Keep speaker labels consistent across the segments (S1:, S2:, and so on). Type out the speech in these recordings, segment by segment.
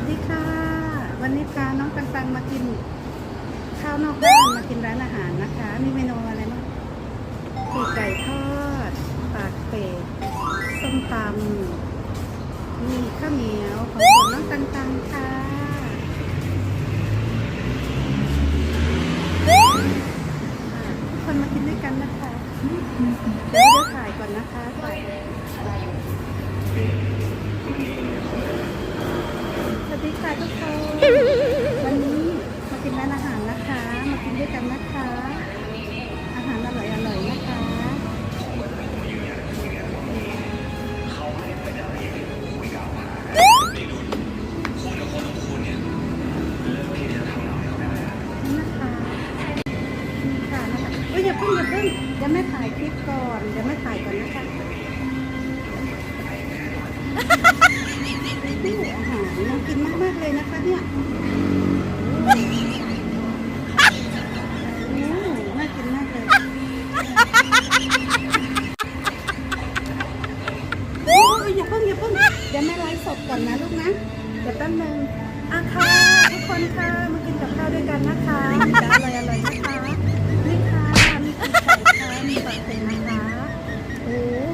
S1: วัสดีค่ะ วันนี้พาน้องตังตังมากิน ข้าวนอกบ้านมากินร้านอาหารนะคะ มีเมนูอะไรบ้างปีกไก่ทอด ปากเป็ด ส้มตำ มีข้าวเหนียวของน้องตังตังค่ะทุกคนมากินด้วยกันนะคะเดี๋ยวเดี๋ยวถ่ายก่อนนะคะถ่าย ยอย่าเพิ่งอย่าเพิ่งเดี๋ยวแม่ถ่ายคลิปก่อนเดี๋ยวแม่ถ่ายก่อนนะคะนี่อาหารน่ากินมากๆเลยนะคะเนี่ยโอ้น่ากินมากเลยโอ้ยอย่าเพิ่งอย่าเพิ่งเดี๋ยวแม่ไลฟ์สดก่อนนะลูกนะเดี๋ยวแป๊บนึงอะค่ะทุกคนค่ะมากินกับ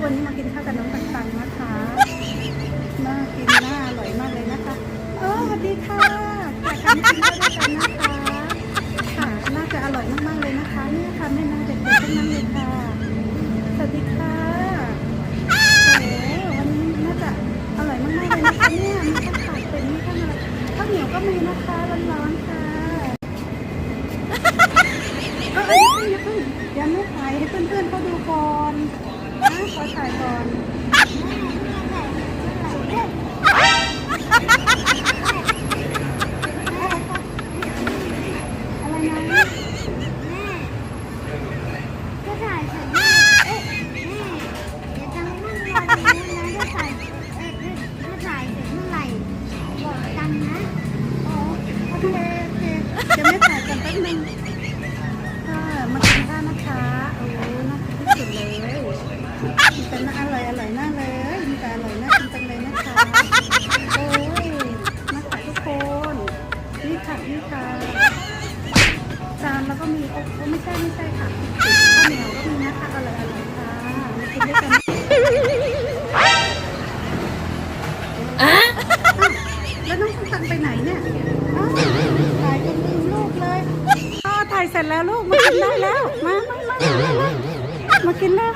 S1: วันนี้มากินข้าวกับน้องตังๆนะคะน่ากินน่าอร่อยมากเลยนะคะ เออสวัสดีค่ะจากการกินด้วยกันนะคะค่ะน่าจะอร่อยมากๆเลยนะคะเนี่ยค่ะแม่นาเด็กๆทั้งนั้นเลยค่ะสวัสดีค่ะโอ้วันนี้น่าจะอร่อยมากๆเลยนะคะเนี่ยมีข้าวผัดเป็นมีข้าวอะไรข้าวเหนียวก็มีนะคะร้อนๆค่ะเออเอออย่าเพิ่งอย่าเพิ่งเดี๋ยวไม่ถ่ายให้เพื่อนๆเขาดูก่อน ขอถ่ายก่อนอะไรนะ
S2: ก็ถ่ายเสร็จแม่เอ๊ะแม่เดี๋ยวจะนั่งรอตรงนู้นนะถ้าถ่ายเอ๊ะถ้าถ่ายเสร็จเมื่อไหร่บอกกันนะ
S1: อ๋อโอเคโอเคเดี๋ยวไม่ถ่ายกันแป๊บนึง แต่น่าอร่อยอร่อยน่าเลยมีแต่อร่อยน่ากินจังเลยนะคะโอ้ยมาค่ะทุกคนนี่ค่ะนี่ค่ะจานแล้วก็มีโอ้ไม่ใช่ไม่ใช่ค่ะข้าวเหนียวก็มีนะคะอร่อยอร่อยค่ะมากินด้วยกันอ้าวแล้วน้องตังไปไหนเนี่ยถ่ายจนลืมลูกเลยอ๋อถ่ายเสร็จแล้วลูกมากินได้แล้วมามามามามามากินแล้ว